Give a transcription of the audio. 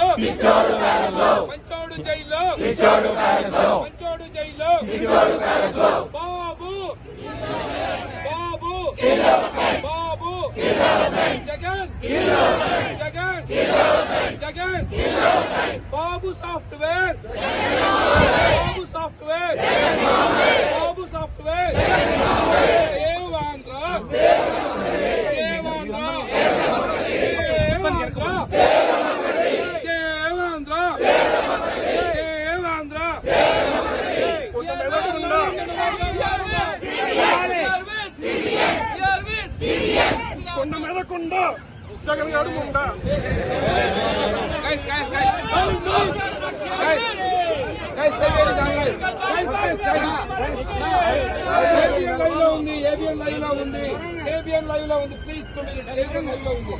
మంచోడు జైల్లో. మంచోడు జైల్లో. బాబు బాబు బాబు. జగన్. జగన్. జగన్. బాబు సాఫ్ట్వేర్. కొండ మీద కొండ జగన్ గారు ఉండ ఏబిఎన్ లైవ్లో ఉంది ఏబిఎన్ లైవ్లో ఉంది ఏబిఎన్ లైవ్లో ఉంది ప్లీజ్ లైవ్లో ఉంది